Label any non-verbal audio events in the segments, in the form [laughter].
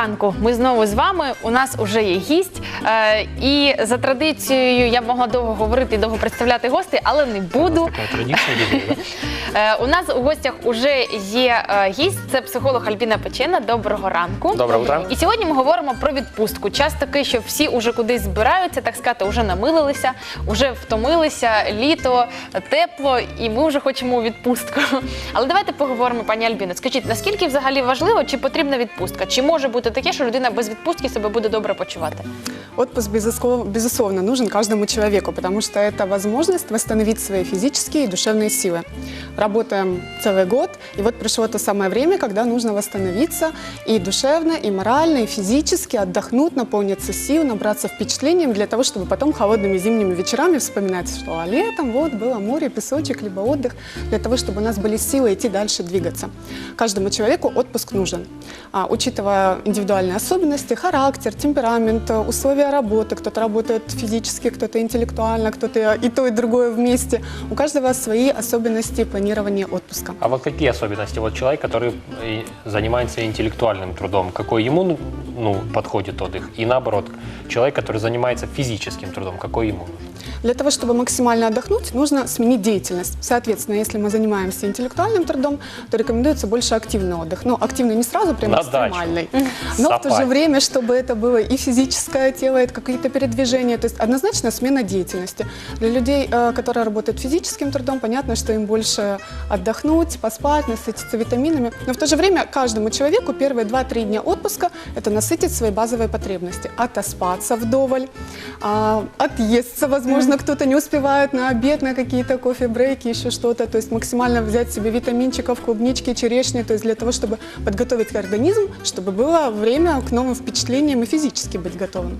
ранку. Ми знову з вами. У нас уже є гість. Е, і за традицією я б могла довго говорити і довго представляти гостей, але не буду. [laughs] Е, у нас у гостях уже є е, гість. Це психолог Альбіна Печена. Доброго ранку. Доброе утро. І сьогодні ми говоримо про відпустку. Час такий, що всі уже кудись збираються, так сказати, вже намилилися, вже втомилися, літо, тепло, і ми вже хочемо у відпустку. [laughs] Але давайте поговоримо, пані Альбіно. Скажіть, наскільки взагалі важливо, чи потрібна відпустка? Чи може бути таке, що людина без відпустки себе буде добре почувати? Отпуск, безусловно, нужен каждому человеку, потому что это возможность восстановить свои физические и душевные силы. Работаем целый год, и вот пришло то самое время, когда нужно восстановиться и душевно, и морально, и физически, отдохнуть, наполниться сил, набраться впечатлением для того, чтобы потом холодными зимними вечерами вспоминать, что а летом вот было море, песочек, либо отдых, для того, чтобы у нас были силы идти дальше, двигаться. Каждому человеку отпуск нужен. А, учитывая индивидуальные особенности, характер, темперамент, э, условия работы, кто-то работает физически, кто-то интеллектуально, кто-то и то, и другое вместе. У каждого свои особенности планирования отпуска. А вот какие особенности? Вот человек, который э, занимается интеллектуальным трудом, какой ему ну, ну, подходит отдых? И наоборот, человек, который занимается физическим трудом, какой ему нужен? Для того, чтобы максимально отдохнуть, нужно сменить деятельность. Соответственно, если мы занимаемся интеллектуальным трудом, то рекомендуется больше активный отдых. Но активный не сразу, прямо На дачу. экстремальный. Но в то же Сапать. время, чтобы это было и физическое тело, это какие-то передвижения. То есть однозначно смена деятельности. Для людей, э, которые работают физическим трудом, понятно, что им больше отдохнуть, поспать, насытиться витаминами. Но в то же время каждому человеку первые 2-3 дня отпуска – это насытить свои базовые потребности. Отоспаться вдоволь, а, отъесться, возможно, кто-то не успевает на обед, на какие-то кофе-брейки, еще что-то. То есть максимально взять себе витаминчиков, клубнички, черешни, то есть для того, чтобы подготовить организм, чтобы было время к новым впечатлениям и физически быть готовым.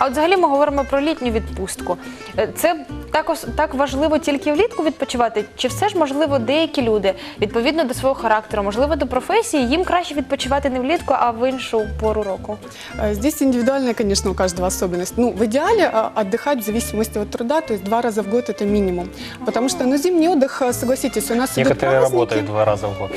А от взагалі ми говоримо про літню відпустку. Е, Це також так важливо тільки влітку відпочивати, чи все ж можливо деякі люди відповідно до свого характеру, можливо, до професії, їм краще відпочивати не влітку, а в іншу пору року. Э, Здесь индивидуальная, конечно, у каждого особенность. Ну, в идеале а, отдыхать в зависимости от труда, то есть два раза в год это минимум. Потому что, ну, зимний отдых, а, согласитесь, у нас идут Некоторые праздники. работают два раза в год.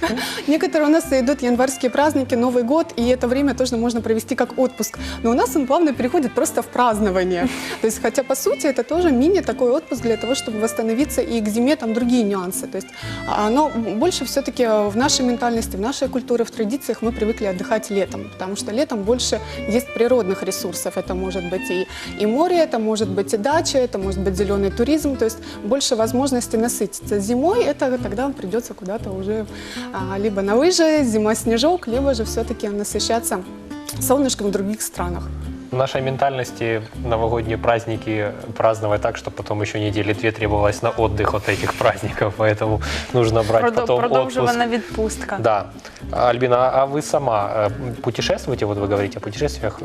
[laughs] Некоторые у нас идут январские праздники, Новый год, и это время тоже можно провести как отпуск. Но у нас он плавно переходит просто в празднование. То есть, хотя по сути это тоже мини такой отпуск для того, чтобы восстановиться и к зиме там другие нюансы. То есть, а, оно больше все-таки в нашей ментальности, в нашей культуре, в традициях мы привыкли отдыхать летом, потому что летом больше есть природных ресурсов. Это может быть и, и море, это может быть и дача, это может быть зеленый туризм, то есть больше возможностей насытиться. Зимой это тогда придется куда-то уже а, либо на лыжи, зима снежок, либо же все-таки насыщаться солнышком в других странах. В нашей ментальности новогодние праздники праздновать так, что потом еще недели две требовалось на отдых от этих праздников, поэтому нужно брать Продо- потом Продовжувана отпуск. Да. Альбина, а вы сама э, путешествуете? Вот вы говорите о путешествиях.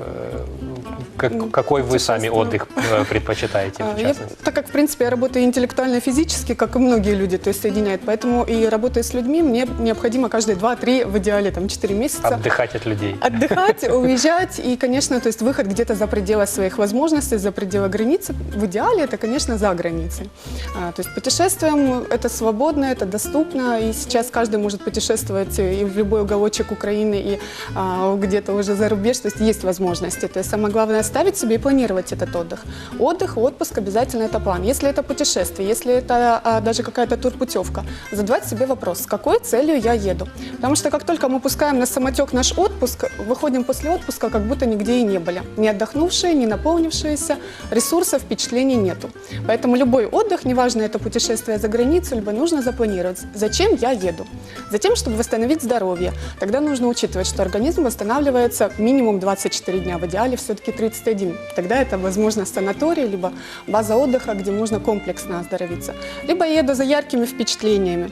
Как- какой вы сами отдых э, предпочитаете, А, в я- так как, в принципе, я работаю интеллектуально физически, как и многие люди, то есть соединяет, поэтому и работая с людьми, мне необходимо каждые 2-3, в идеале там 4 месяца Отдыхать от людей. отдыхать, уезжать и, конечно, то есть выход где-то за пределы своих возможностей, за пределы границы. В идеале это, конечно, за границей. А, то есть путешествуем это свободно, это доступно, и сейчас каждый может путешествовать и в любой уголочек Украины, и а, где-то уже за рубеж, то есть есть возможности. То есть самое главное ставить себе и планировать этот отдых. Отдых, отпуск обязательно это план. Если это путешествие, если это а, даже какая-то турпутевка, задавать себе вопрос, с какой целью я еду. Потому что как только мы пускаем на самотек наш отпуск, выходим после отпуска, как будто нигде и не были. Не отдохнувшие, не наполнившиеся, ресурсов, впечатлений нету. Поэтому любой отдых, неважно это путешествие за границу, либо нужно запланировать, зачем я еду. Затем, чтобы восстановить здоровье. Тогда нужно учитывать, что организм восстанавливается минимум 24 дня, в идеале все-таки 31. Тогда это, возможно, санаторий, либо база отдыха, где можно комплексно оздоровиться. Либо еду за яркими впечатлениями.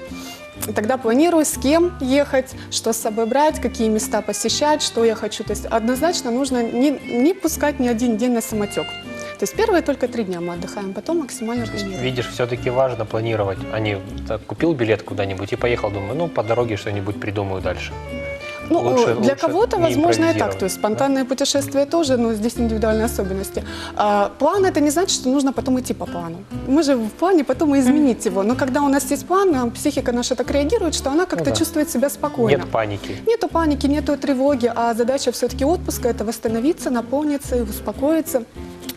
Тогда планирую, с кем ехать, что с собой брать, какие места посещать, что я хочу. То есть однозначно нужно не, не пускать ни один день на самотек. То есть первые только три дня мы отдыхаем, потом максимально планируем. Видишь, все-таки важно планировать, а не так, купил билет куда-нибудь и поехал, думаю, ну, по дороге что-нибудь придумаю дальше. Ну, Лучше- для кого-то, возможно, и так. То есть да? спонтанные путешествия тоже, но здесь индивидуальные особенности. А, план это не значит, что нужно потом идти по плану. Мы же в плане потом и изменить его. Но когда у нас есть план, психика наша так реагирует, что она как-то Ну да. чувствует себя спокойно. Нет паники. Нету паники, нету тревоги, а задача все-таки отпуска это восстановиться, наполниться и успокоиться.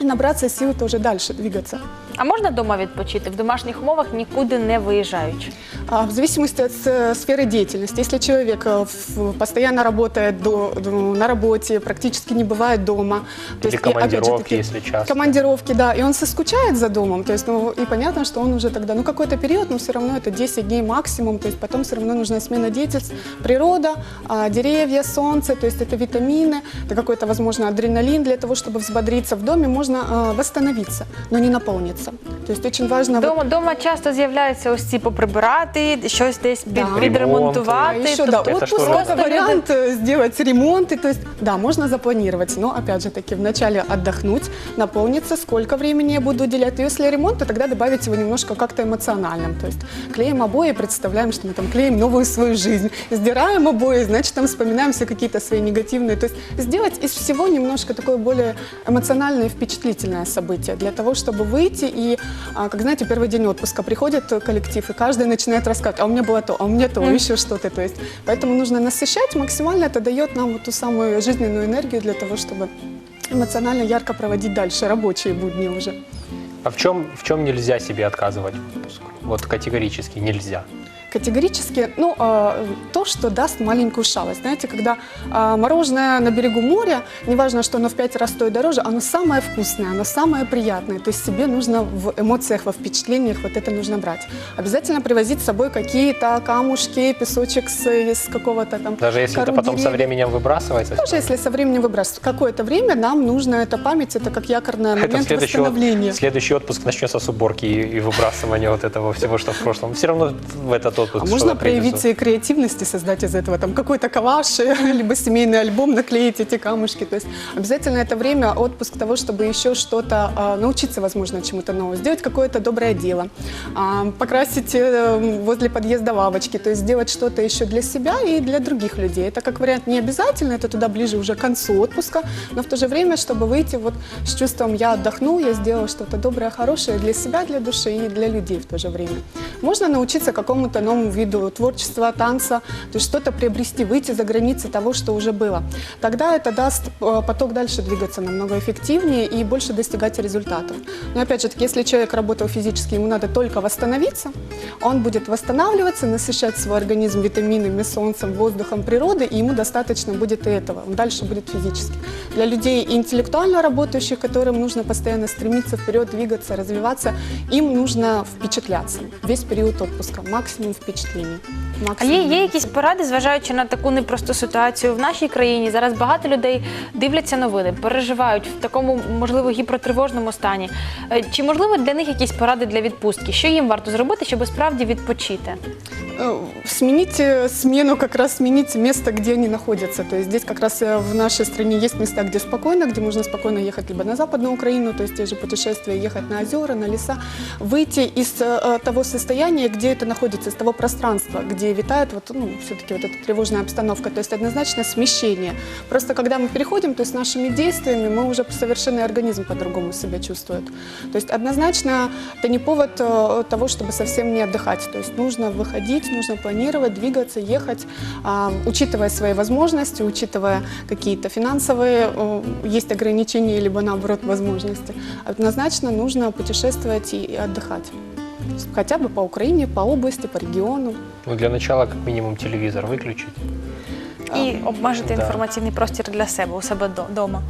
Набраться сил тоже дальше двигаться. А можна вдома відпочити в домашніх умовах, нікуди не виїжджаючи? А, В зависимости от э, сферы деятельности. Если человек э, в- постоянно работает до- до- на работе, практически не бывает дома. Или и, опять же командировки, таки, если часто. Командировки, да, и он соскучает за домом, то есть, ну, и понятно, что он уже тогда, ну, какой-то период, но все равно это 10 дней максимум, то есть потом все равно нужна смена деятельности, природа, а, деревья, солнце, то есть это витамины, это какой-то, возможно, адреналин для того, чтобы взбодриться. В доме можно а, восстановиться, но не наполниться. То есть очень важно... вот Дома, дома часто з'являються ось ці поприбирати, щось десь під, Да. відремонтувати. А еще, Тобто да, это отпуск что же? это Просто вариант э, сделать ремонт. И, то есть, да, можно запланировать, но опять же таки вначале отдохнуть, наполниться, сколько времени я буду уделять. И если ремонт, то тогда добавить его немножко как-то эмоциональным. То есть клеим обои, представляем, что мы там клеим новую свою жизнь. Сдираем обои, значит, там вспоминаем все какие-то свои негативные. То есть сделать из всего немножко такое более эмоциональное и впечатлительное событие для того, чтобы выйти и, а, как знаете, первый день отпуска приходит коллектив, и каждый начинает рассказывать, а у меня было то, а у меня то, еще что-то. То есть, поэтому нужно насыщать максимально, это дает нам вот ту самую жизненную энергию для того, чтобы эмоционально ярко проводить дальше рабочие будни уже. А в чем, в чем нельзя себе отказывать в отпуск? Вот категорически нельзя. Категорически, ну, э, то, что даст маленькую шалость. Знаете, когда э, мороженое на берегу моря, неважно, что оно в пять раз стоит дороже, оно самое вкусное, оно самое приятное. То есть себе нужно в эмоциях, во впечатлениях вот это нужно брать. Обязательно привозить с собой какие-то камушки, песочек с, из какого-то там Даже если это потом со деревьев. временем выбрасывается. Тоже если со временем выбрасывать. Какое-то время нам нужно эта память, это как якорный Это момент следующий, восстановления. следующий отпуск начнется с уборки и, и выбрасывания вот этого всего, что в прошлом. Все равно в этот отпуск А можно проявить креативность и создать из этого там какой-то коллаж, [laughs] либо семейный альбом, наклеить эти камушки. То есть обязательно это время отпуск того, чтобы еще что-то а, научиться, возможно, чему-то новому, сделать какое-то доброе дело, а, покрасить э, возле подъезда лавочки, то есть сделать что-то еще для себя и для других людей. Это как вариант не обязательно, это туда ближе уже к концу отпуска, но в то же время, чтобы выйти вот с чувством «я отдохнул, я сделал что-то доброе, хорошее для себя, для души и для людей в то же время». Можно научиться какому-то новому виду творчества, танца, то есть что-то приобрести, выйти за границы того, что уже было. Тогда это даст э, поток дальше двигаться намного эффективнее и больше достигать результатов. Но опять же, если человек работал физически, ему надо только восстановиться, он будет восстанавливаться, насыщать свой организм витаминами, солнцем, воздухом, природой, и ему достаточно будет и этого. Он дальше будет физически. Для людей интеллектуально работающих, которым нужно постоянно стремиться вперед, двигаться, развиваться, им нужно впечатляться. Весь период отпуска, максимум впечатлений. А Максимум. є, є якісь поради, зважаючи на таку непросту ситуацію в нашій країні? Зараз багато людей дивляться новини, переживають в такому, можливо, гіпертривожному стані. Е, Чи можливо для них якісь поради для відпустки? Що їм варто зробити, щоб справді відпочити? Э, Сменить э, смену, как раз сменить место, где они находятся. То есть здесь как раз э, в нашей стране есть места, где спокойно, где можно спокойно ехать либо на Западную Украину, то есть те же путешествия, ехать на озера, на леса, выйти из э, того состояния, где это находится, из того пространства, где витает вот, ну, все-таки вот эта тревожная обстановка. То есть однозначно смещение. Просто когда мы переходим, то есть нашими действиями мы уже совершенно организм по-другому себя чувствует. То есть однозначно это не повод э, того, чтобы совсем не отдыхать. То есть нужно выходить, нужно планировать, двигаться, ехать, а, учитывая свои возможности, учитывая какие-то финансовые э, есть ограничения, либо наоборот возможности. Однозначно нужно путешествовать и отдыхать То есть Хотя бы по Украине, по области, по региону. Ну, для начала, как минимум, телевизор выключить. І обмежити да. інформаційний простір для себе у себе вдома.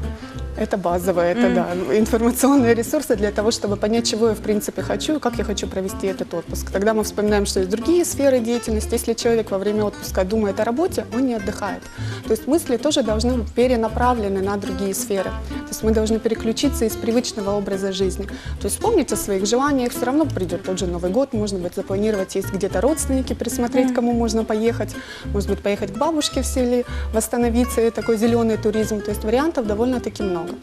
Это базовое, это да, информационные ресурсы для того, чтобы понять, чего я в принципе хочу и как я хочу провести этот отпуск. Тогда мы вспоминаем, что есть другие сферы деятельности. Если человек во время отпуска думает о работе, он не отдыхает. То есть мысли тоже должны быть перенаправлены на другие сферы. То есть мы должны переключиться из привычного образа жизни. То есть вспомнить о своих желаниях, все равно придет тот же Новый год, можно будет запланировать, есть где-то родственники, присмотреть, кому можно поехать, может быть, поехать к бабушке в селе, восстановиться, и такой зеленый туризм. То есть вариантов довольно-таки много.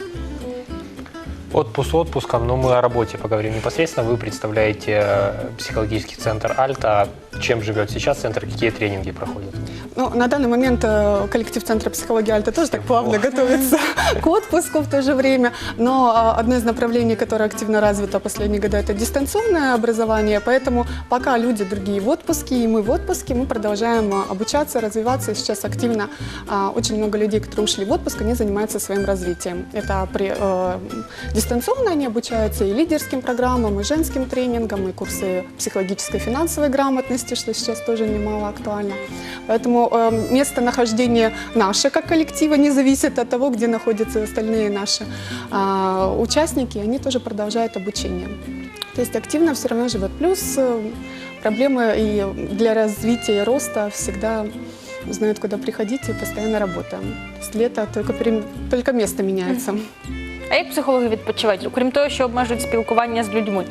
Отпуск отпуском, но мы о работе поговорим непосредственно. Вы представляете э, психологический центр «Альта». Чем живет сейчас центр, какие тренинги проходят? Ну, на данный момент э, коллектив Центра психологии Альта тоже так плавно готовится [laughs] к отпуску в то же время. Но а, одно из направлений, которое активно развито последние годы, это дистанционное образование. Поэтому пока люди другие в отпуске, и мы в отпуске, мы продолжаем а, обучаться, развиваться. И сейчас активно а, очень много людей, которые ушли в отпуск, они занимаются своим развитием. Это при, э, дистанционно они обучаются и лидерским программам, и женским тренингам, и курсы психологической финансовой грамотности, что сейчас тоже немало актуально. Поэтому э, местонахождение наше как коллектива не зависит от того, где находятся остальные наши а, участники, они тоже продолжают обучение. То есть активно все равно живет. Плюс э, проблемы и для развития и роста всегда знают, куда приходить и постоянно работаем. Есть лето только, только место меняется. А як психологи відпочивають? Окрім того, що обмежують спілкування з людьми.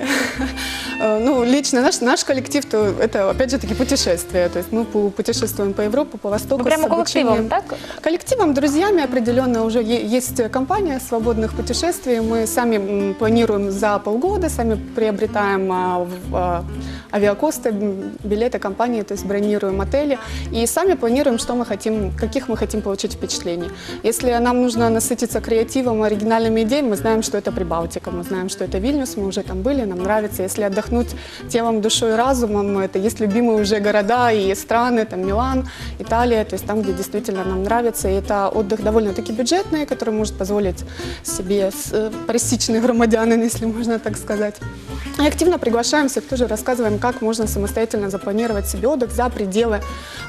Э, Ну, лично наш, наш коллектив, то это, опять же, таки путешествия. То есть мы пу- путешествуем по Европе, по Востоку. Ну, прямо с обучением. колективом, так? Коллективом, друзьями определенно уже е- есть компания свободных путешествий. Мы сами м, планируем за полгода, сами приобретаем а, в- а, авиакосты, билеты компании, то есть бронируем отели и сами планируем, что мы хотим, каких мы хотим получить впечатлений. Если нам нужно насытиться креативом, оригинальными идеями, мы знаем, что это Прибалтика, мы знаем, что это Вильнюс, мы уже там были, нам нравится. Если отдохнуть телом, душой и разумом, это есть любимые уже города и страны, там Милан, Италия, то есть там, где действительно нам нравится. И это отдых довольно-таки бюджетный, который может позволить себе э, пресечный громадянин, если можно так сказать. И активно приглашаем всех, тоже рассказываем, как можно самостоятельно запланировать себе отдых за пределы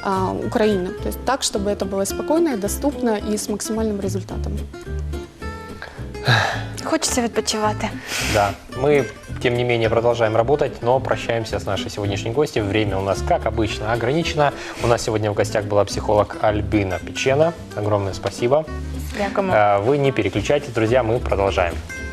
а, Украины. То есть так, чтобы это было спокойно, и доступно и с максимальным результатом. Хочеться відпочивати. Да, мы, тем не менее, продолжаем работать, но прощаемся с нашей сегодняшней гостью. Время у нас, как обычно, ограничено. У нас сегодня в гостях была психолог Альбина Печена. Огромное спасибо. Дякуємо. Э, Вы не переключайтесь, друзья, мы продолжаем.